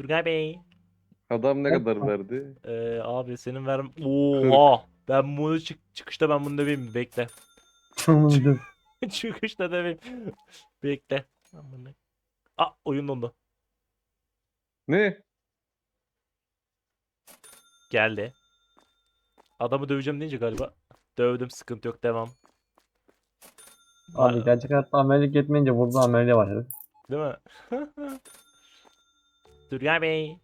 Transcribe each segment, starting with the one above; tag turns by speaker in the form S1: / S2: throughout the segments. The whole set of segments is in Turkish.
S1: Turgay Bey.
S2: Adam ne kadar verdi?
S1: Ee, abi senin ver... Oha! Ben bunu çık çıkışta ben bunu döveyim? Bekle.
S3: Tanıdım.
S1: çıkışta döveyim. Bekle. Amına. Aa oyun dondu.
S2: Ne?
S1: Geldi. Adamı döveceğim deyince galiba. Dövdüm sıkıntı yok devam.
S3: Abi gerçek hayatta ameliyat etmeyince burada ameliyat başladı.
S1: Değil mi? Turgay Bey.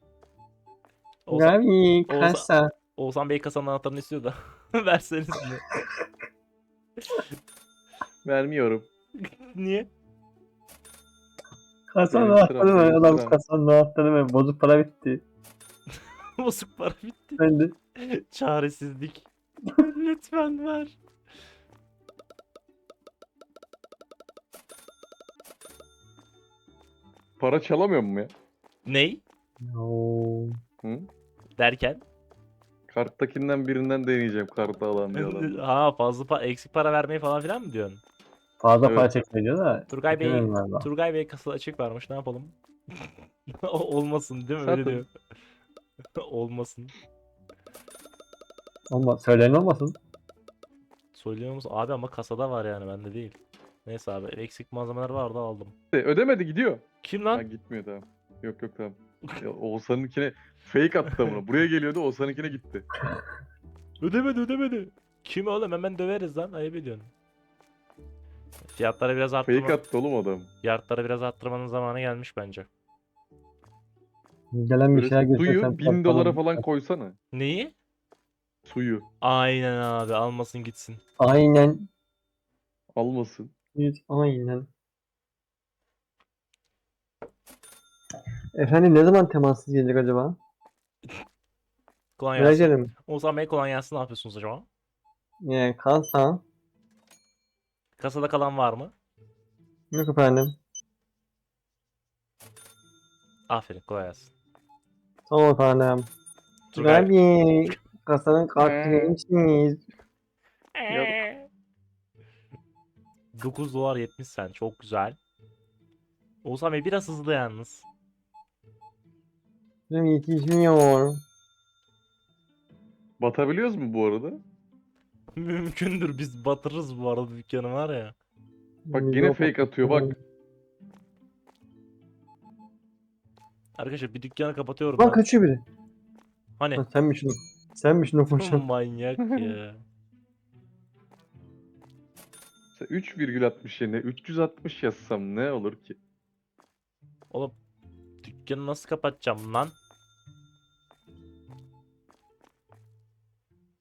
S1: Oğuzhan, Oğuzhan-
S3: kasa.
S1: Oğuzhan Bey kasanın anahtarını istiyor da. Verseniz mi?
S2: Vermiyorum.
S1: Niye?
S3: Kasanın
S2: Benim
S3: anahtarı ver.
S2: benim
S3: Adam kasanın anahtarı ver. Bozuk para bitti.
S1: Bozuk para bitti.
S3: Ben de.
S1: Çaresizlik. Lütfen ver.
S2: Para çalamıyor mu ya?
S1: Ney?
S3: Oo.
S2: Hı?
S1: Derken?
S2: Karttakinden birinden deneyeceğim kartı alan bir adam.
S1: ha fazla pa- eksik para vermeyi falan filan mı diyorsun?
S3: Fazla
S2: Evet.
S3: para diyor da.
S1: Turgay Bey,
S3: galiba.
S1: Turgay Bey kasa açık varmış. Ne yapalım? O- Olmasın değil mi? Öyle
S2: Satın.
S1: diyor. Olmasın.
S3: Olma, söyleyen olmasın.
S1: Söylüyor musun? Abi ama kasada var yani bende değil. Neyse abi eksik malzemeler vardı aldım.
S2: Ödemedi gidiyor.
S1: Kim
S2: Ha
S1: lan?
S2: gitmiyor tamam. Yok yok tamam. Ya, Oğuzhan'ınkine fake attı bunu. Buraya geliyordu Oğuzhan'ınkine gitti.
S1: Ödemedi ödemedi. Kim oğlum hemen döveriz lan ayıp ediyorsun. Fiyatları biraz arttırma.
S2: Fake attı oğlum adam.
S1: Fiyatları biraz arttırmanın zamanı gelmiş bence.
S3: Gelen bir
S2: Böyle
S3: şeyler göstersen.
S2: suyu 1000 dolara falan koysana.
S1: Neyi?
S2: Suyu.
S1: Aynen abi almasın gitsin.
S3: Aynen.
S2: Almasın.
S3: Evet, aynen. Efendim ne zaman temassız gelecek acaba?
S1: Kolay
S3: Merak
S1: gelsin.
S3: ederim.
S1: Oğuzhan Bey kolay gelsin ne yapıyorsunuz acaba?
S3: Yani kalsa.
S1: Kasada kalan var mı?
S3: Yok efendim.
S1: Aferin kolay gelsin.
S3: Tamam efendim.
S1: Turgay.
S3: Gabi. Kasanın kartını misiniz?
S2: Yok.
S1: 9 dolar 70 sen çok güzel. Oğuzhan Bey biraz hızlı yalnız.
S3: Benim yetişmiyor.
S2: Batabiliyoruz mu bu arada?
S1: Mümkündür biz batırırız bu arada dükkanı var ya.
S2: Bak yine fake atıyor bak.
S1: Arkadaşlar bir dükkanı kapatıyorum
S3: Lan
S1: ben.
S3: kaçıyor biri.
S1: Hani
S3: Ha, senmişsin o. Senmişsin o koşan.
S1: manyak ya.
S2: Sen 3,60 yerine 360 yazsam ne olur ki?
S1: Oğlum dükkanı nasıl kapatacağım lan?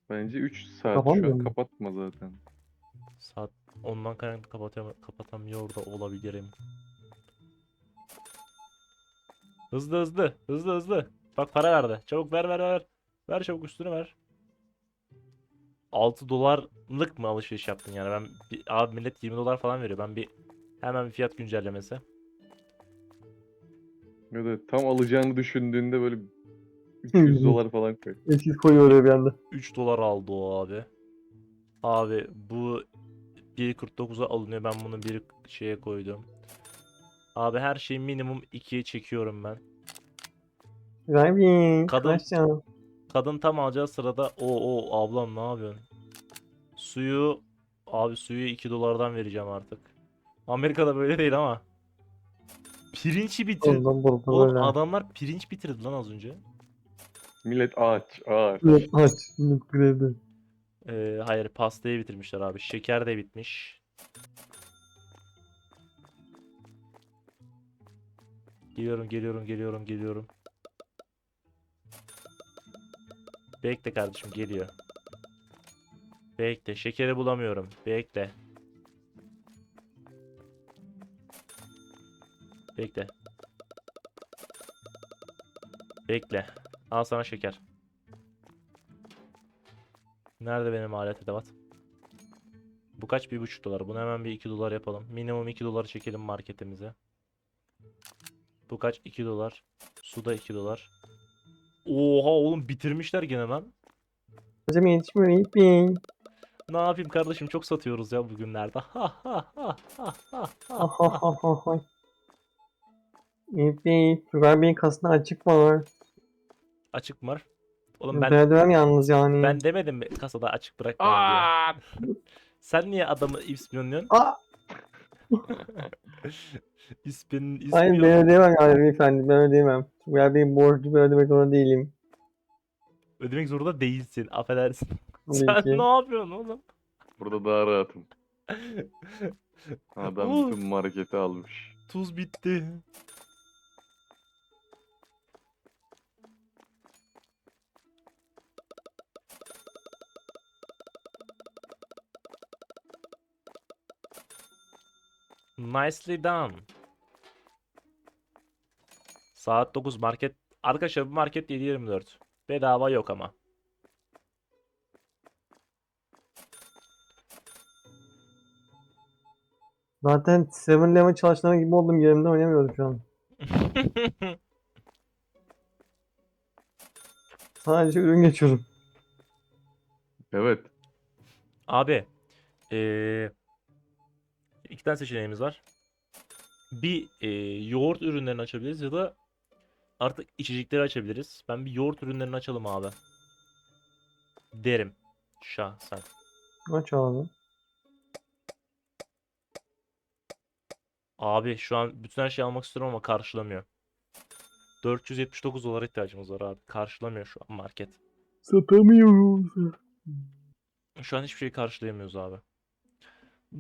S2: Bence 3 saat şu
S3: Kapanmıyor
S2: an
S3: mu?
S2: kapatma zaten.
S1: Saat ondan kaynaklı kapatamıyor, kapatamıyor da olabilirim. Hızlı hızlı hızlı hızlı. Bak para verdi. Çabuk ver ver ver. Ver çabuk üstünü ver. 6 dolarlık mı alışveriş yaptın yani ben bir, abi millet 20 dolar falan veriyor ben bir hemen bir fiyat güncellemesi.
S2: Evet tam alacağını düşündüğünde böyle 300 dolar falan koy.
S3: Eskiz koyuyor oraya bir anda.
S1: 3 dolar aldı o abi. Abi bu 1.49'a alınıyor. Ben bunu bir şeye koydum. Abi her şeyi minimum 2'ye çekiyorum ben.
S3: Gabi.
S1: Kadın-
S3: Kaçacağım.
S1: Kadın tam alacağı sırada o o ablam ne yapıyorsun? Suyu abi suyu 2 dolardan vereceğim artık. Amerika'da böyle değil ama. Pirinci bitir.
S3: Ondan burada
S1: Oğlum adamlar pirinç bitirdi lan az önce.
S2: Millet ağaç ağaç.
S3: Evet, aç. Millet grevde.
S1: Ee, hayır pastayı bitirmişler abi. Şeker de bitmiş. Geliyorum, geliyorum, geliyorum, geliyorum. Bekle kardeşim, geliyor. Bekle, şekeri bulamıyorum. Bekle. Bekle. Bekle. Al sana şeker. Nerede benim alet edevat? Bu kaç? Bir buçuk dolar. Bunu hemen bir iki dolar yapalım. Minimum iki dolar çekelim marketimize. Bu kaç? 2 dolar. Su da 2 dolar. Oha oğlum bitirmişler gene lan.
S3: Hocam yetişmiyor.
S1: Ne yapayım kardeşim çok satıyoruz ya bugünlerde. Ha ha ha ha ha ha.
S3: Değil. Sugar Bey'in kasında açık var.
S1: Açık mı var? Oğlum ben
S3: Merdiven yalnız yani.
S1: ben demedim mi kasada açık diye.
S2: Aa!
S1: Sen niye adamı ispiyonluyorsun?
S3: Aa!
S1: İspin,
S3: Hayır ben
S1: ispiyon.
S3: ödeyemem yani beyefendi. Ben ödeyemem. Sugar Bey'in borcu ben ödemek zorunda değilim.
S1: Ödemek zorunda değilsin. Affedersin.
S3: Tabii
S1: Sen
S3: ki.
S1: ne yapıyorsun oğlum?
S2: Burada daha rahatım. Adam
S1: Oğlum.
S2: bütün marketi almış.
S1: Tuz bitti. Nicely done. Saat 9 market. Arkadaşlar bu market 7.24. Bedava yok ama.
S3: Zaten 7-Eleven çalışanı gibi oldum. Yerimde oynamıyorum şu an. Sadece ürün geçiyorum.
S2: Evet.
S1: Abi, eee iki tane seçeneğimiz var. Bir eee, yoğurt ürünlerini açabiliriz ya da artık içecekleri açabiliriz. Ben bir yoğurt ürünlerini açalım abi. Derim. Şahsen.
S3: Aç abi.
S1: Abi şu an bütün her şeyi almak istiyorum ama karşılamıyor. 479 dolara ihtiyacımız var abi. Karşılamıyor şu an market.
S3: Satamıyoruz.
S1: Şu an hiçbir şey karşılayamıyoruz abi.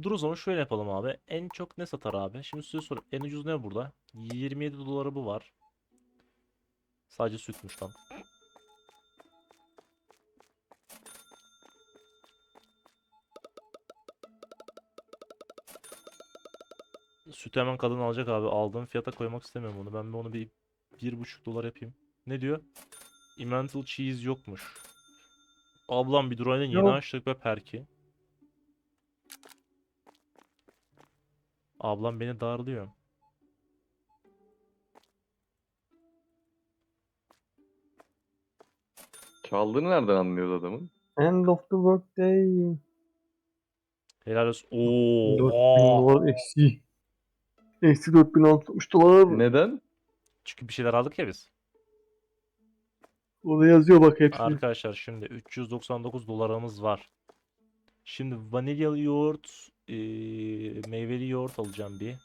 S1: Dur o zaman şöyle yapalım abi. En çok ne satar abi? Şimdi size sor. En ucuz ne burada? 27 dolara bu var. Sadece sütmüş lan. Sütü hemen kadın alacak abi. Aldığım fiyata koymak istemiyorum onu. Ben bir onu bir bir buçuk dolar yapayım. Ne diyor? Emmental cheese yokmuş. Ablam bir dur aynen yeni
S3: Yok.
S1: açtık be perki. Ablam beni darlıyor.
S2: Çaldığını nereden anlıyoruz adamın?
S3: End of the workday.
S1: Helal olsun.
S3: 4000
S1: Oo.
S3: dolar eksi. Eksi 4660 dolar.
S2: Neden?
S1: Çünkü bir şeyler aldık ya biz.
S3: Orada yazıyor bak hepsi.
S1: Arkadaşlar şimdi 399 dolarımız var. Şimdi vanilyalı yoğurt, eee, meyveli yoğurt alacağım bir.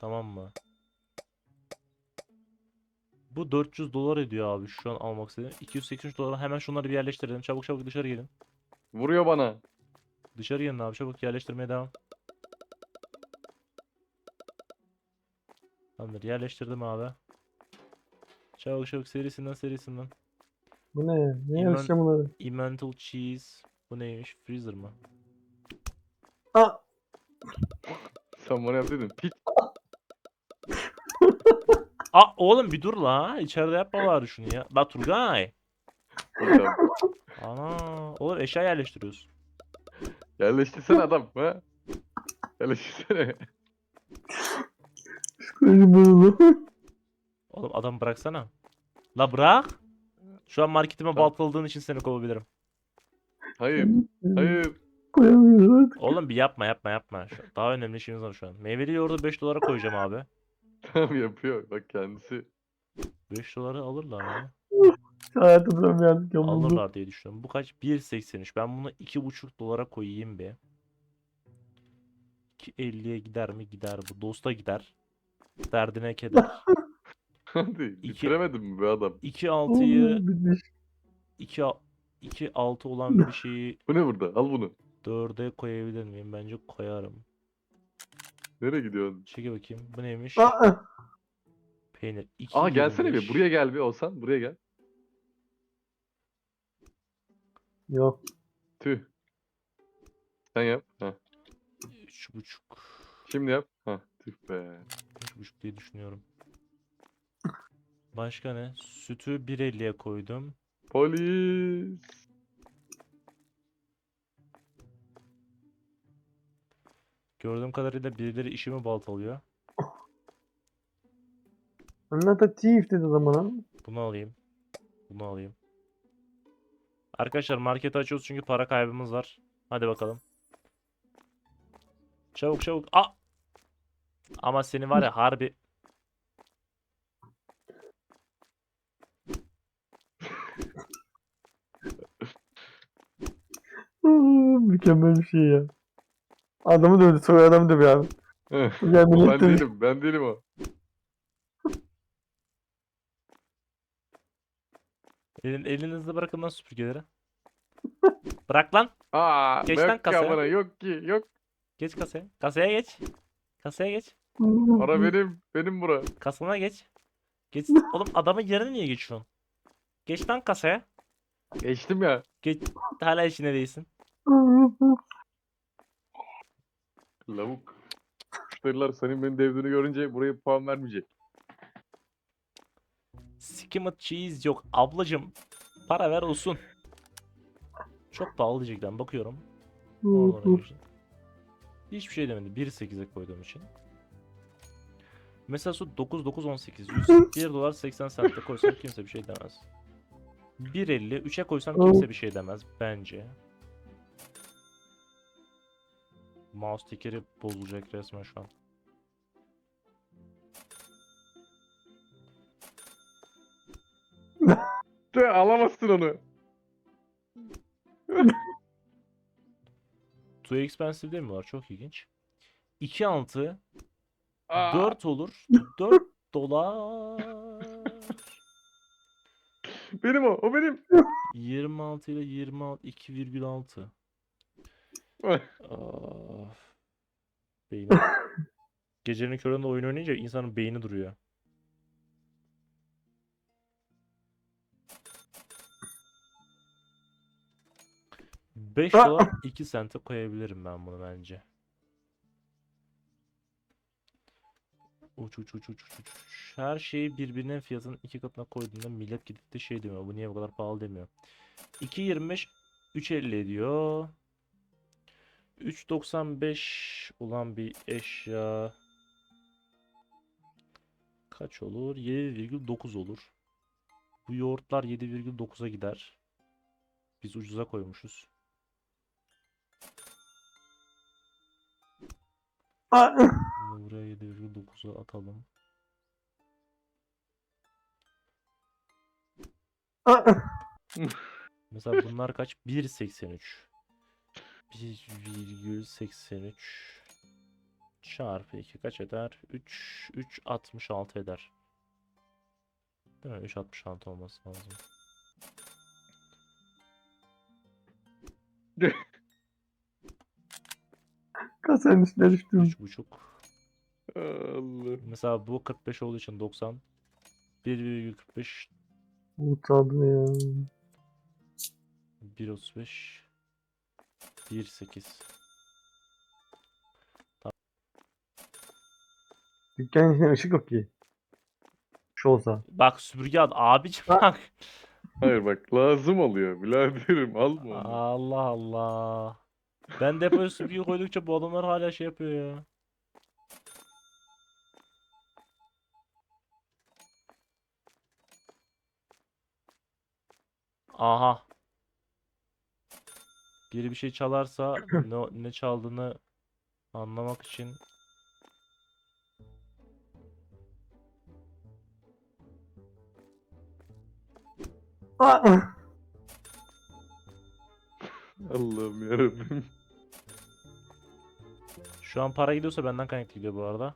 S1: Tamam mı? Bu 400 dolar ediyor abi şu an almak istedim. 283 dolara hemen şunları bir yerleştirelim. Çabuk çabuk dışarı gelin.
S2: Vuruyor bana.
S1: Dışarı gelin abi çabuk yerleştirmeye devam. Tamamdır yerleştirdim abi. Çabuk çabuk serisinden serisinden.
S3: Bu ne? Ne
S1: İman-
S3: yarışacağım bunları?
S1: Emmental cheese. Bu neymiş? Freezer mı?
S3: Aa!
S2: Sen bana yaptıydın. Piç.
S1: Aa oğlum bir dur la. İçeride yapma bari şunu ya. La Turgay. Ana. Oğlum eşya yerleştiriyoruz.
S2: Yerleştirsene adam. Ha? Yerleştirsene.
S3: Psikolojim bozuldu.
S1: Oğlum adam bıraksana. La bırak. Şu an marketime baltaladığın için seni kovabilirim.
S2: Hayır. Hayır.
S3: Koyamıyoruz artık.
S1: Oğlum bir yapma yapma yapma. Şu- Daha önemli işimiz var şu an. Meyveli yoğurdu 5 dolara koyacağım abi.
S2: Tamam yapıyor. Bak kendisi.
S1: 5 doları alırlar ya.
S3: Hayatı duramıyorum. Yamuldu.
S1: Alırlar diye düşünüyorum. Bu kaç? 1.83. Ben bunu 2.5 dolara koyayım bir. 2.50'ye gider mi? Gider. Bu dosta gider. Derdine keder.
S2: Hadi. Bitiremedin mi be adam?
S1: 2.6'yı
S3: Oo, bitmiş.
S1: 2 2 6 olan bir şeyi
S2: Bu ne burada? Al bunu.
S1: 4'e koyabilir miyim? Bence koyarım.
S2: Nereye gidiyorsun?
S1: Çeke bakayım. Bu neymiş?
S3: Aa!
S1: Peynir.
S2: Aa gelsene bir.
S1: 2.25.
S2: Buraya gel bir olsan. Buraya gel.
S3: Yok.
S2: Tüh. Sen yap. Heh.
S1: 3.5.
S2: Şimdi yap. Heh. Tüh be.
S1: 3.5 diye düşünüyorum. Başka ne? Sütü 1.50'ye koydum.
S2: Polis.
S1: Gördüğüm kadarıyla birileri işimi baltalıyor.
S3: Another thief dedi zaman.
S1: Bunu alayım. Bunu alayım. Arkadaşlar marketi açıyoruz çünkü para kaybımız var. Hadi bakalım. Çabuk çabuk. A Ama seni var ya harbi.
S3: Mükemmel bir şey ya. Adamı dövdü. Sonra adamı dövüyor abi. Millet
S2: ben değilim. Ben değilim o.
S1: Elin, elinizde bırakın lan süpürgeleri. Bırak lan.
S2: Aa,
S1: Geç lan kasaya.
S2: amına, yok ki. Yok.
S1: Geç kasaya. Kasaya geç. Kasaya geç.
S2: Para benim. Benim bura.
S1: Kasana geç. Geç. Oğlum adamın yerine niye geçiyorsun? Geç lan kasaya.
S2: Geçtim ya.
S1: Geç. Hala işine değilsin.
S2: Lavuk. Müşteriler senin beni devdiğini görünce buraya puan vermeyecek.
S1: Skimmed cheese yok. Ablacım. Para ver olsun. Çok pahalı diyecekten bakıyorum. Hiçbir şey demedi. 1.8'e koyduğum için. Mesela su 9 9 18 100 1 dolar 80 cent'e koysam kimse bir şey demez. 1.50 3'e koysam kimse bir şey demez bence. Mouse tekeri bozulacak resmen şu an.
S2: De alamazsın onu.
S1: Too expensive değil mi var? Çok ilginç. 2 altı
S2: Aa,
S1: 4 olur. 4 dolar.
S2: Benim o. O benim.
S1: 26 ile 26 2,6. Of. Beynim. Gecenin köründe oyun oynayınca insanın beyni duruyor. Beş dolar 2 sente koyabilirim ben bunu bence. Uç uç uç uç uç uç. Her şeyi birbirinin fiyatının iki katına koyduğunda millet gidip de şey demiyor. Bu niye bu kadar pahalı demiyor. 2.25 3.50 ediyor. 3.95 olan bir eşya kaç olur? 7,9 olur. Bu yoğurtlar 7,9'a gider. Biz ucuza koymuşuz. Bunu buraya 7,9'a atalım. Mesela bunlar kaç? 1.83. 1,83 çarpı 2 kaç eder? 3 3.66 eder. Değil mi? 3.66 olması lazım.
S3: Kasanın üstüne düştüm.
S1: 3.5.
S2: Allah.
S1: Mesela bu 45 olduğu için 90. 1,45
S3: Utandım ya.
S1: 1.35 1.8
S3: Dükkanın içinde ışık yok ki. Şu olsa.
S1: Bak süpürge al abicim
S3: Ha.
S1: bak.
S2: Hayır bak lazım oluyor. Biraderim alma onu.
S1: Allah Allah. Ben depoya süpürge koydukça bu adamlar hala şey yapıyor ya. Aha. Biri bir şey çalarsa ne, ne çaldığını anlamak için
S2: Allah'ım yarabbim.
S1: şu an para gidiyorsa benden kaynaklı gidiyor bu arada.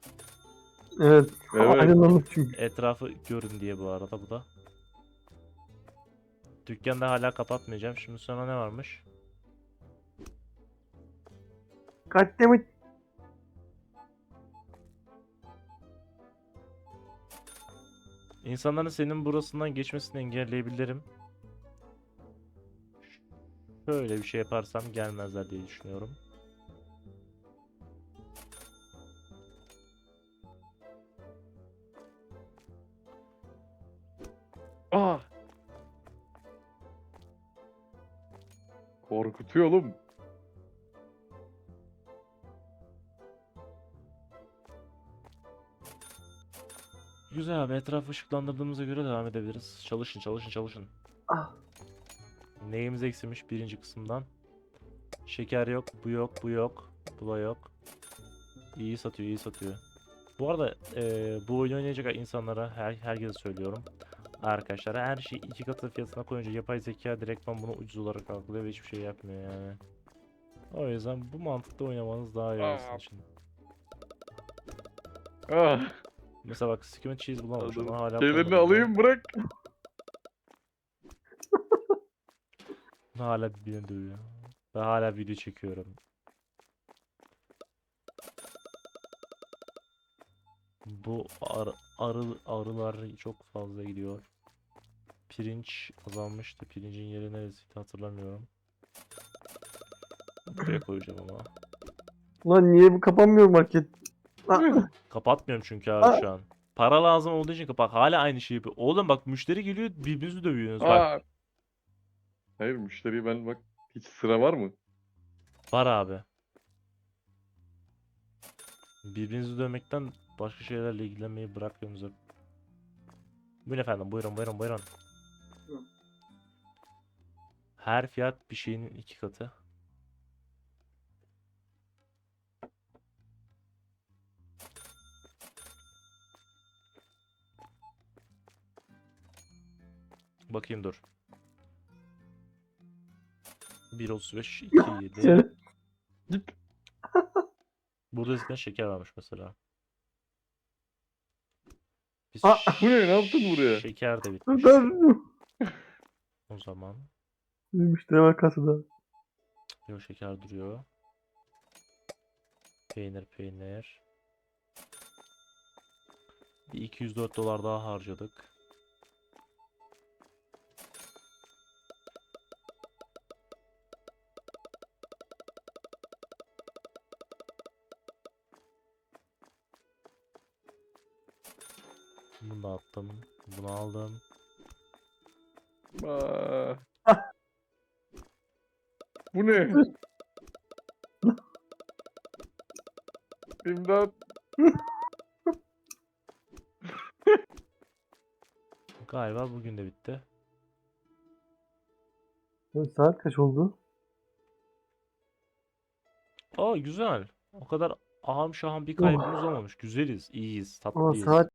S3: Evet.
S2: Evet.
S3: Çünkü.
S1: Etrafı görün diye bu arada bu da. Dükkanda hala kapatmayacağım. Şimdi sonra ne varmış?
S3: Goddammit.
S1: İnsanların senin burasından geçmesini engelleyebilirim. Şöyle bir şey yaparsam gelmezler diye düşünüyorum.
S2: Aa. Korkutuyor oğlum.
S1: Güzel abi etrafı ışıklandırdığımıza göre devam edebiliriz. Çalışın çalışın çalışın.
S3: Ah.
S1: Neyimiz eksilmiş birinci kısımdan? Şeker yok, bu yok, bu yok, bu da yok. İyi satıyor, iyi satıyor. Bu arada eee, bu oyunu oynayacak insanlara, her, herkese söylüyorum. Arkadaşlar her şeyi iki katı fiyatına koyunca yapay zeka direktman bunu ucuz olarak algılıyor ve hiçbir şey yapmıyor yani. O yüzden bu mantıkta oynamanız daha iyi
S2: Aa.
S1: için.
S2: Ah,
S1: Mesela bak and Cheese bulamamış
S2: adam-
S1: ama hala
S2: şeylerini
S1: bulamadım.
S2: alayım bırak.
S1: Hala beni dövüyor. Ben hala video çekiyorum. Bu arı, arı, arılar çok fazla gidiyor. Pirinç azalmıştı. Pirincin yeri neresiydi hatırlamıyorum. Buraya koyacağım ama.
S3: Lan niye bu kapanmıyor market?
S1: Kapatmıyorum çünkü abi şu an. Para lazım olduğu için kapak. Hala aynı şeyi yapıyor. Oğlum bak müşteri geliyor birbirinizi dövüyorsunuz bak.
S2: Aa. Hayır müşteriyi ben bak hiç sıra var mı?
S1: Var abi. Birbirinizi dövmekten başka şeylerle ilgilenmeyi bırakıyorsunuz hep. Buyurun efendim buyurun buyurun buyurun. Her fiyat bir şeyin iki katı. Bakayım dur. 1.35 2.7
S3: Sen-
S1: Burada eskiden şeker varmış mesela. Biz
S3: Aa,
S2: bu ne? Ne yaptın buraya?
S1: Şeker de bitmiş.
S3: dur.
S1: O zaman
S3: Müşteri var kasada.
S1: yok şeker duruyor. Peynir peynir. Bir 204 dolar daha harcadık. Bunu da attım. Bunu aldım.
S2: Aa. Bu ne? İmdat.
S1: Galiba bugün de bitti.
S3: Lan Saat kaç oldu?
S1: Aa güzel. O kadar aham şaham bir kaybımız olmamış. Güzeliz, iyiyiz,
S3: Ama
S1: tatlıyız.
S3: saat